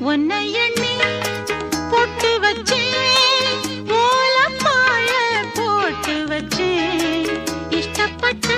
உன்னை எண்ணி பொட்டு வச்சே ஓலப்பாழ போட்டு வச்சே. இஷ்டப்பட்ட